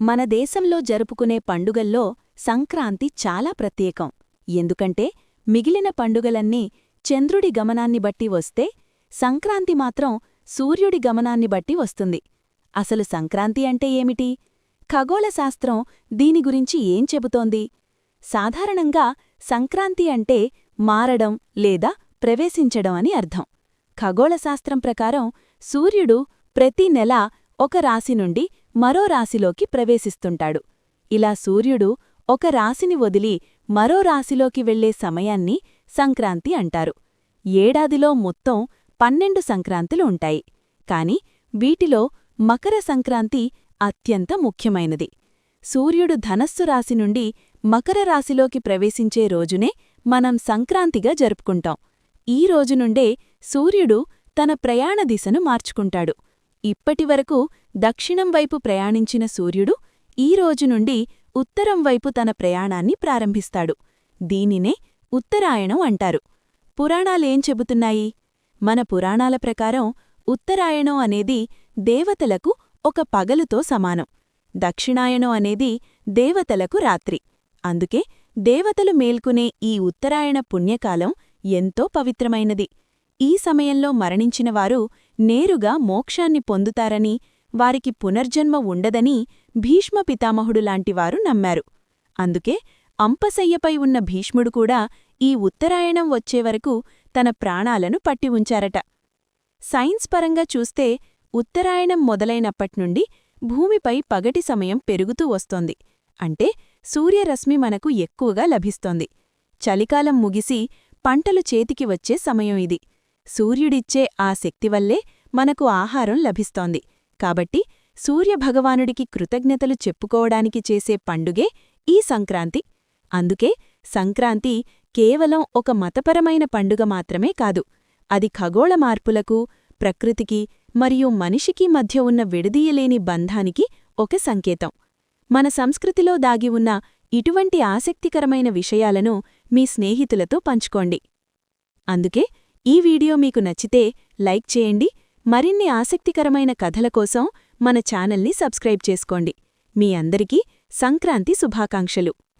మన దేశంలో జరుపుకునే పండుగల్లో సంక్రాంతి చాలా ప్రత్యేకం. ఎందుకంటే మిగిలిన పండుగలన్నీ చంద్రుడి గమనాన్ని బట్టి వస్తే సంక్రాంతి మాత్రం సూర్యుడి గమనాన్ని బట్టి వస్తుంది. అసలు సంక్రాంతి అంటే ఏమిటి? ఖగోళశాస్త్రం దీని గురించి ఏం చెబుతోంది? సాధారణంగా సంక్రాంతి అంటే మారడం లేదా ప్రవేశించడం అని అర్థం. ఖగోళశాస్త్రం ప్రకారం సూర్యుడు ప్రతి నెల ఒక రాశి నుండి మరో రాశిలోకి ప్రవేశిస్తుంటాడు. ఇలా సూర్యుడు ఒక రాశిని వదిలి మరో రాశిలోకి వెళ్ళే సమయాన్ని సంక్రాంతి అంటారు. ఏడాదిలో మొత్తం పన్నెండు సంక్రాంతులు ఉంటాయి. కాని వీటిలో మకర సంక్రాంతి అత్యంత ముఖ్యమైనది. సూర్యుడు ధనస్సు రాశి నుండి మకర రాశిలోకి ప్రవేశించే రోజునే మనం సంక్రాంతిగా జరుపుకుంటాం. ఈ రోజు నుండే సూర్యుడు తన ప్రయాణ దిశను మార్చుకుంటాడు. ఇప్పటివరకు దక్షిణం వైపు ప్రయాణించిన సూర్యుడు ఈ రోజు నుండి ఉత్తరం వైపు తన ప్రయాణాన్ని ప్రారంభిస్తాడు. దీనినే ఉత్తరాయణం అంటారు. పురాణాలేం చెబుతున్నాయి? మన పురాణాల ప్రకారం ఉత్తరాయణం అనేది దేవతలకు ఒక పగలుతో సమానం. దక్షిణాయణం అనేది దేవతలకు రాత్రి. అందుకే దేవతలు మేల్కునే ఈ ఉత్తరాయణ పుణ్యకాలం ఎంతో పవిత్రమైనది. ఈ సమయంలో మరణించినవారు నేరుగా మోక్షాన్ని పొందుతారని వారికి పునర్జన్మ ఉండదని భీష్మ పితామహుడు లాంటివారు నమ్మారు. అందుకే అంపశయ్యపై ఉన్న భీష్ముడు కూడా ఈ ఉత్తరాయణం వచ్చేవరకు తన ప్రాణాలను పట్టి ఉంచారట. సైన్స్ పరంగా చూస్తే ఉత్తరాయణం మొదలైనప్పట్నుండి భూమిపై పగటి సమయం పెరుగుతూ వస్తోంది. అంటే సూర్యరశ్మి మనకు ఎక్కువగా లభిస్తోంది. చలికాలం ముగిసి పంటలు చేతికి వచ్చే సమయం ఇది. సూర్యుడిచ్చే ఆ శక్తివల్లే మనకు ఆహారం లభిస్తోంది. కాబట్టి సూర్యభగవానుడికి కృతజ్ఞతలు చెప్పుకోవడానికి చేసే పండుగే ఈ సంక్రాంతి. అందుకే సంక్రాంతి కేవలం ఒక మతపరమైన పండుగ మాత్రమే కాదు అది ఖగోళ మార్పులకు ప్రకృతికి మరియు మనిషికి మధ్య ఉన్న విడదీయలేని బంధానికి ఒక సంకేతం. మన సంస్కృతిలో దాగి ఉన్న ఇటువంటి ఆసక్తికరమైన విషయాలను మీ స్నేహితులతో పంచుకోండి. అందుకే ఈ వీడియో మీకు నచ్చితే లైక్ చేయండి మరిన్ని ఆసక్తికరమైన కథల కోసం మన ఛానల్ని సబ్స్క్రైబ్ చేసుకోండి. మీ అందరికీ సంక్రాంతి శుభాకాంక్షలు.